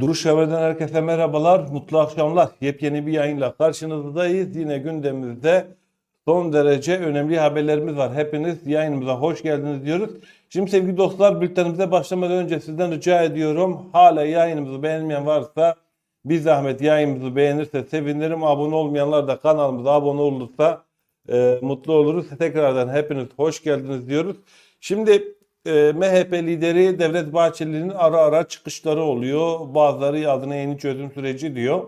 Duruş Haber'den herkese merhabalar, mutlu akşamlar. Yepyeni bir yayınla karşınızdayız. Yine gündemimizde son derece önemli haberlerimiz var. Hepiniz yayınımıza hoş geldiniz diyoruz. Şimdi sevgili dostlar bültenimize başlamadan önce sizden rica ediyorum. Hala yayınımızı beğenmeyen varsa bir zahmet yayınımızı beğenirse sevinirim. Abone olmayanlar da kanalımıza abone olursa e, mutlu oluruz. Tekrardan hepiniz hoş geldiniz diyoruz. Şimdi e, MHP lideri Devlet Bahçeli'nin ara ara çıkışları oluyor. Bazıları adına yeni çözüm süreci diyor.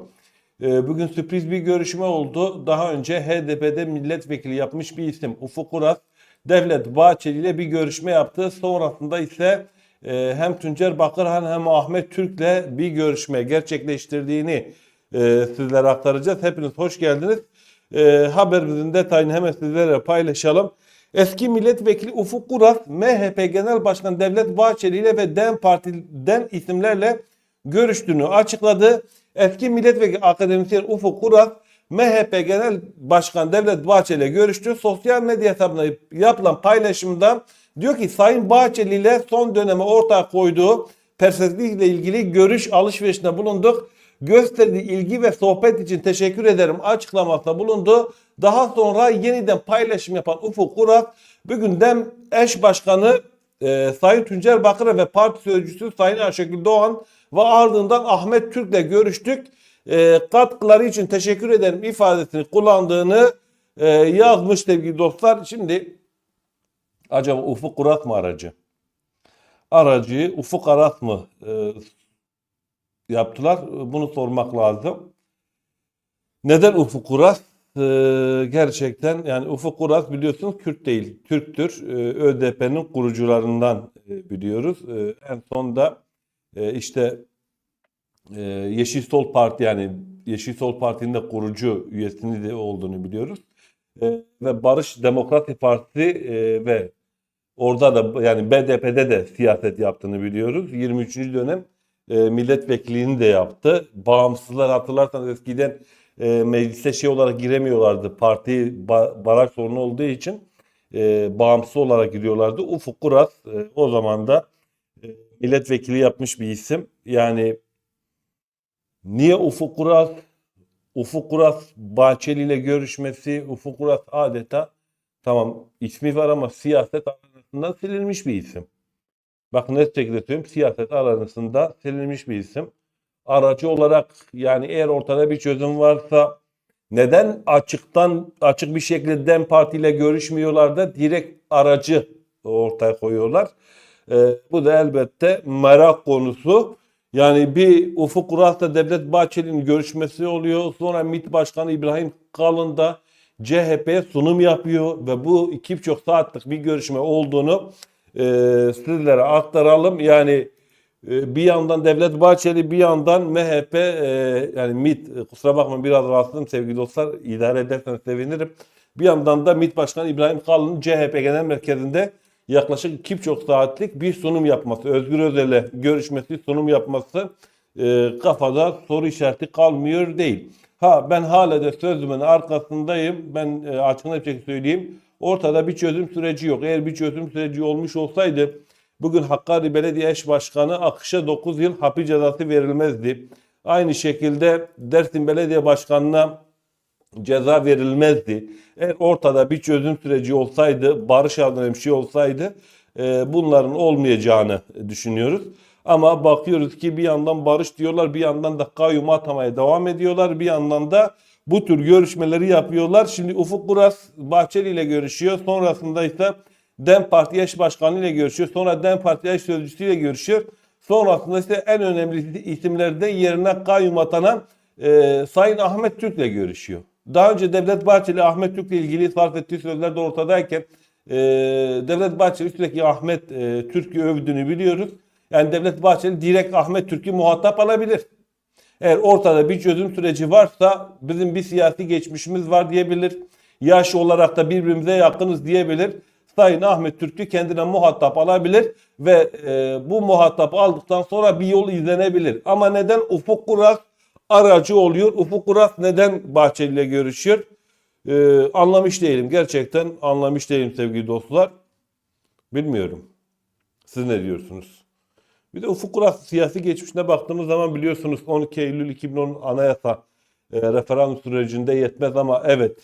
E, bugün sürpriz bir görüşme oldu. Daha önce HDP'de milletvekili yapmış bir isim Ufuk Uras Devlet Bahçeli ile bir görüşme yaptı. Sonrasında ise e, hem Tuncer Bakırhan hem Ahmet Türk'le bir görüşme gerçekleştirdiğini e, sizlere aktaracağız. Hepiniz hoş geldiniz. E, haberimizin detayını hemen sizlere paylaşalım. Eski milletvekili Ufuk Kuras, MHP Genel Başkanı Devlet Bahçeli ile ve DEM Parti'den isimlerle görüştüğünü açıkladı. Eski milletvekili akademisyen Ufuk Kuras, MHP Genel Başkanı Devlet Bahçeli ile görüştü. Sosyal medya hesabında yapılan paylaşımda diyor ki Sayın Bahçeli ile son döneme ortaya koyduğu perspektifle ilgili görüş alışverişinde bulunduk gösterdiği ilgi ve sohbet için teşekkür ederim açıklamasında bulundu. Daha sonra yeniden paylaşım yapan Ufuk Kurak bugün DEM eş başkanı e, Sayın Tuncer Bakır'a ve parti sözcüsü Sayın Ayşegül Doğan ve ardından Ahmet Türk'le görüştük. E, katkıları için teşekkür ederim ifadesini kullandığını e, yazmış sevgili dostlar. Şimdi acaba Ufuk Kurak mı aracı? Aracı Ufuk Arat mı e, yaptılar. Bunu sormak lazım. Neden Ufuk Uras? Ee, gerçekten yani Ufuk Uras biliyorsunuz Kürt değil, Türktür. Ee, ÖDP'nin kurucularından e, biliyoruz. Ee, en son da e, işte e, Yeşil Sol Parti yani Yeşil Sol Parti'nin de kurucu üyesini de olduğunu biliyoruz. E, ve Barış Demokrati Partisi e, ve orada da yani BDP'de de siyaset yaptığını biliyoruz. 23. dönem e, milletvekilliğini de yaptı. Bağımsızlar hatırlarsanız eskiden e, meclise şey olarak giremiyorlardı. Parti ba- baraj sorunu olduğu için e, bağımsız olarak giriyorlardı. Ufuk Kuras e, o zaman da e, milletvekili yapmış bir isim. Yani niye Ufuk Kuras? Ufuk Kuras Bahçeli ile görüşmesi, Ufuk Kuras adeta tamam ismi var ama siyaset arasından silinmiş bir isim. Bak net şekilde söyleyeyim siyaset arasında silinmiş bir isim. Aracı olarak yani eğer ortada bir çözüm varsa neden açıktan açık bir şekilde DEM Parti ile görüşmüyorlar da direkt aracı ortaya koyuyorlar. Ee, bu da elbette merak konusu. Yani bir Ufuk Uras'la Devlet Bahçeli'nin görüşmesi oluyor. Sonra MİT Başkanı İbrahim Kalın da CHP'ye sunum yapıyor ve bu iki buçuk saatlik bir görüşme olduğunu e, sizlere aktaralım. Yani e, bir yandan Devlet Bahçeli bir yandan MHP e, yani MİT e, kusura bakmayın biraz rahatsızım sevgili dostlar idare ederseniz sevinirim. Bir yandan da MİT Başkanı İbrahim Kalın'ın CHP Genel Merkezi'nde yaklaşık iki buçuk saatlik bir sunum yapması, Özgür Özel'le görüşmesi, sunum yapması e, kafada soru işareti kalmıyor değil. Ha ben hala da sözümün arkasındayım. Ben e, açık şekilde söyleyeyim. Ortada bir çözüm süreci yok. Eğer bir çözüm süreci olmuş olsaydı bugün Hakkari Belediye Eş Başkanı Akış'a 9 yıl hapis cezası verilmezdi. Aynı şekilde Dersim Belediye Başkanı'na ceza verilmezdi. Eğer ortada bir çözüm süreci olsaydı, barış adına bir şey olsaydı e, bunların olmayacağını düşünüyoruz. Ama bakıyoruz ki bir yandan barış diyorlar, bir yandan da kayyum atamaya devam ediyorlar, bir yandan da bu tür görüşmeleri yapıyorlar. Şimdi Ufuk Buras Bahçeli ile görüşüyor. Sonrasında ise DEM Parti eş başkanı ile görüşüyor. Sonra DEM Parti eş sözcüsü ile görüşüyor. Sonrasında ise en önemli isimlerden yerine kayyum atanan e, Sayın Ahmet Türk ile görüşüyor. Daha önce Devlet Bahçeli Ahmet Türk ile ilgili sarf ettiği sözler de ortadayken e, Devlet Bahçeli sürekli Ahmet e, Türk'ü övdüğünü biliyoruz. Yani Devlet Bahçeli direkt Ahmet Türk'ü muhatap alabilir. Eğer ortada bir çözüm süreci varsa bizim bir siyasi geçmişimiz var diyebilir. Yaş olarak da birbirimize yakınız diyebilir. Sayın Ahmet Türk'ü kendine muhatap alabilir ve e, bu muhatap aldıktan sonra bir yol izlenebilir. Ama neden Ufuk Kurak aracı oluyor? Ufuk Kurak neden Bahçeli ile görüşüyor? E, anlamış değilim. Gerçekten anlamış değilim sevgili dostlar. Bilmiyorum. Siz ne diyorsunuz? Bir de Ufuk Uras siyasi geçmişine baktığımız zaman biliyorsunuz 12 Eylül 2010 anayasa e, referandum sürecinde yetmez ama evet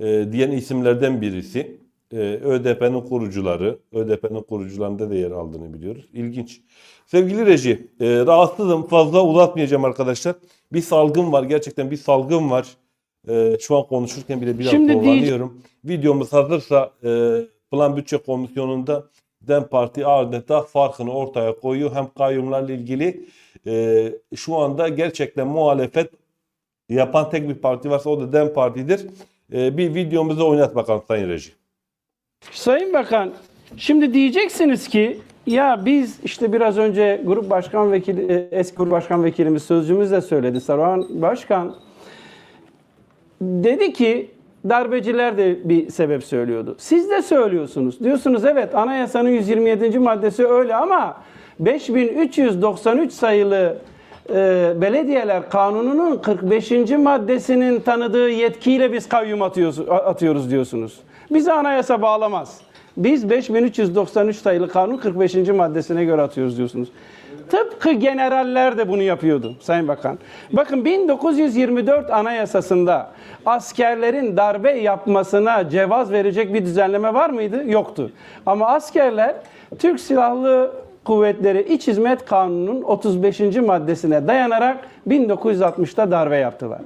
e, diyen isimlerden birisi. E, ÖDP'nin kurucuları, ÖDP'nin kurucularında da yer aldığını biliyoruz. İlginç. Sevgili reji, e, rahatsızım. Fazla uzatmayacağım arkadaşlar. Bir salgın var. Gerçekten bir salgın var. E, şu an konuşurken bile biraz Şimdi zorlanıyorum. Videomuz hazırsa e, Plan Bütçe Komisyonu'nda DEM Parti adeta farkını ortaya koyuyor. Hem kayyumlarla ilgili e, şu anda gerçekten muhalefet yapan tek bir parti varsa o da DEM Parti'dir. E, bir videomuzu oynat bakalım Sayın Reji. Sayın Bakan, şimdi diyeceksiniz ki ya biz işte biraz önce Grup Başkan Vekili, e, eski Grup Başkan Vekilimiz sözcümüz de söyledi. Saruhan Başkan dedi ki darbeciler de bir sebep söylüyordu. Siz de söylüyorsunuz. Diyorsunuz evet anayasanın 127. maddesi öyle ama 5393 sayılı e, belediyeler kanununun 45. maddesinin tanıdığı yetkiyle biz kayyum atıyoruz, atıyoruz diyorsunuz. Bizi anayasa bağlamaz. Biz 5393 sayılı kanun 45. maddesine göre atıyoruz diyorsunuz. Tıpkı generaller de bunu yapıyordu Sayın Bakan. Bakın 1924 Anayasası'nda askerlerin darbe yapmasına cevaz verecek bir düzenleme var mıydı? Yoktu. Ama askerler Türk Silahlı Kuvvetleri İç Hizmet Kanunu'nun 35. maddesine dayanarak 1960'ta darbe yaptılar.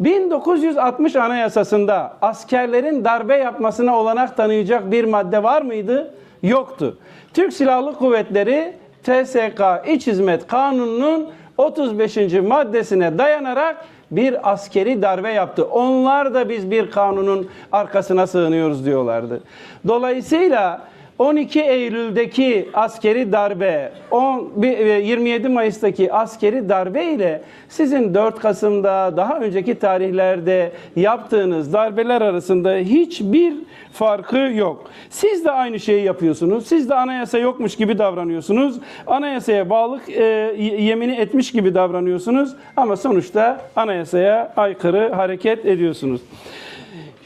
1960 Anayasası'nda askerlerin darbe yapmasına olanak tanıyacak bir madde var mıydı? Yoktu. Türk Silahlı Kuvvetleri TSK İç Hizmet Kanunu'nun 35. maddesine dayanarak bir askeri darbe yaptı. Onlar da biz bir kanunun arkasına sığınıyoruz diyorlardı. Dolayısıyla 12 Eylül'deki askeri darbe, 10, bir- e, 27 Mayıs'taki askeri darbe ile sizin 4 Kasım'da daha önceki tarihlerde yaptığınız darbeler arasında hiçbir farkı yok. Siz de aynı şeyi yapıyorsunuz. Siz de anayasa yokmuş gibi davranıyorsunuz. Anayasaya bağlılık e, yemini etmiş gibi davranıyorsunuz ama sonuçta anayasaya aykırı hareket ediyorsunuz.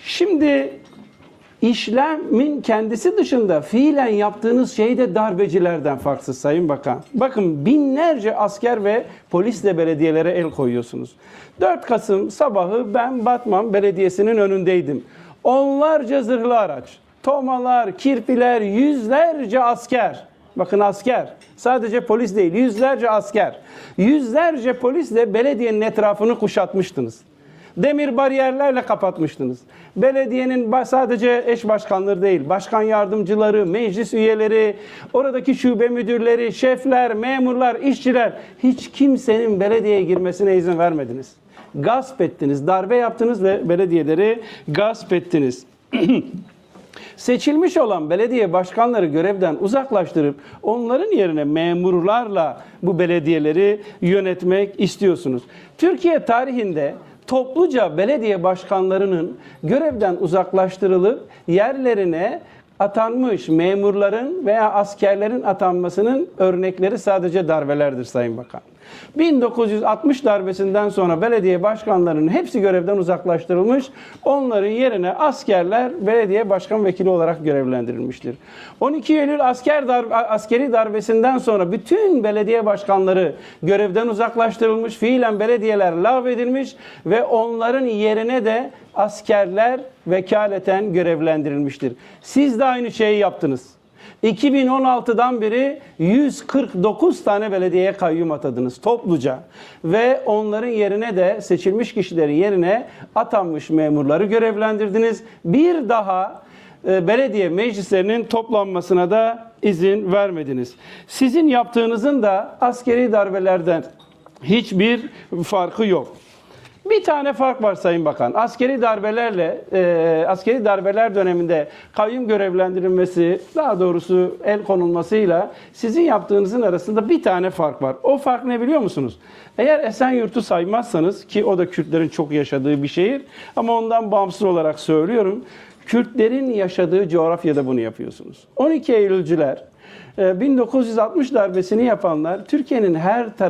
Şimdi İşlemin kendisi dışında fiilen yaptığınız şey de darbecilerden farksız Sayın Bakan. Bakın binlerce asker ve polisle belediyelere el koyuyorsunuz. 4 Kasım sabahı ben Batman Belediyesi'nin önündeydim. Onlarca zırhlı araç, tomalar, kirpiler, yüzlerce asker. Bakın asker. Sadece polis değil, yüzlerce asker. Yüzlerce polisle belediyenin etrafını kuşatmıştınız. Demir bariyerlerle kapatmıştınız. Belediyenin sadece eş başkanları değil, başkan yardımcıları, meclis üyeleri, oradaki şube müdürleri, şefler, memurlar, işçiler hiç kimsenin belediyeye girmesine izin vermediniz. Gasp ettiniz, darbe yaptınız ve belediyeleri gasp ettiniz. Seçilmiş olan belediye başkanları görevden uzaklaştırıp onların yerine memurlarla bu belediyeleri yönetmek istiyorsunuz. Türkiye tarihinde topluca belediye başkanlarının görevden uzaklaştırılıp yerlerine atanmış memurların veya askerlerin atanmasının örnekleri sadece darbelerdir Sayın Bakan. 1960 darbesinden sonra belediye başkanlarının hepsi görevden uzaklaştırılmış. Onların yerine askerler belediye başkan vekili olarak görevlendirilmiştir. 12 Eylül asker dar askeri darbesinden sonra bütün belediye başkanları görevden uzaklaştırılmış. Fiilen belediyeler lağvedilmiş ve onların yerine de askerler vekaleten görevlendirilmiştir. Siz de aynı şeyi yaptınız. 2016'dan beri 149 tane belediyeye kayyum atadınız topluca ve onların yerine de seçilmiş kişilerin yerine atanmış memurları görevlendirdiniz. Bir daha e, belediye meclislerinin toplanmasına da izin vermediniz. Sizin yaptığınızın da askeri darbelerden hiçbir farkı yok. Bir tane fark var Sayın Bakan. Askeri darbelerle, e, askeri darbeler döneminde kayyum görevlendirilmesi, daha doğrusu el konulmasıyla sizin yaptığınızın arasında bir tane fark var. O fark ne biliyor musunuz? Eğer Esenyurt'u saymazsanız ki o da Kürtlerin çok yaşadığı bir şehir ama ondan bağımsız olarak söylüyorum. Kürtlerin yaşadığı coğrafyada bunu yapıyorsunuz. 12 Eylülcüler, e, 1960 darbesini yapanlar Türkiye'nin her tarafı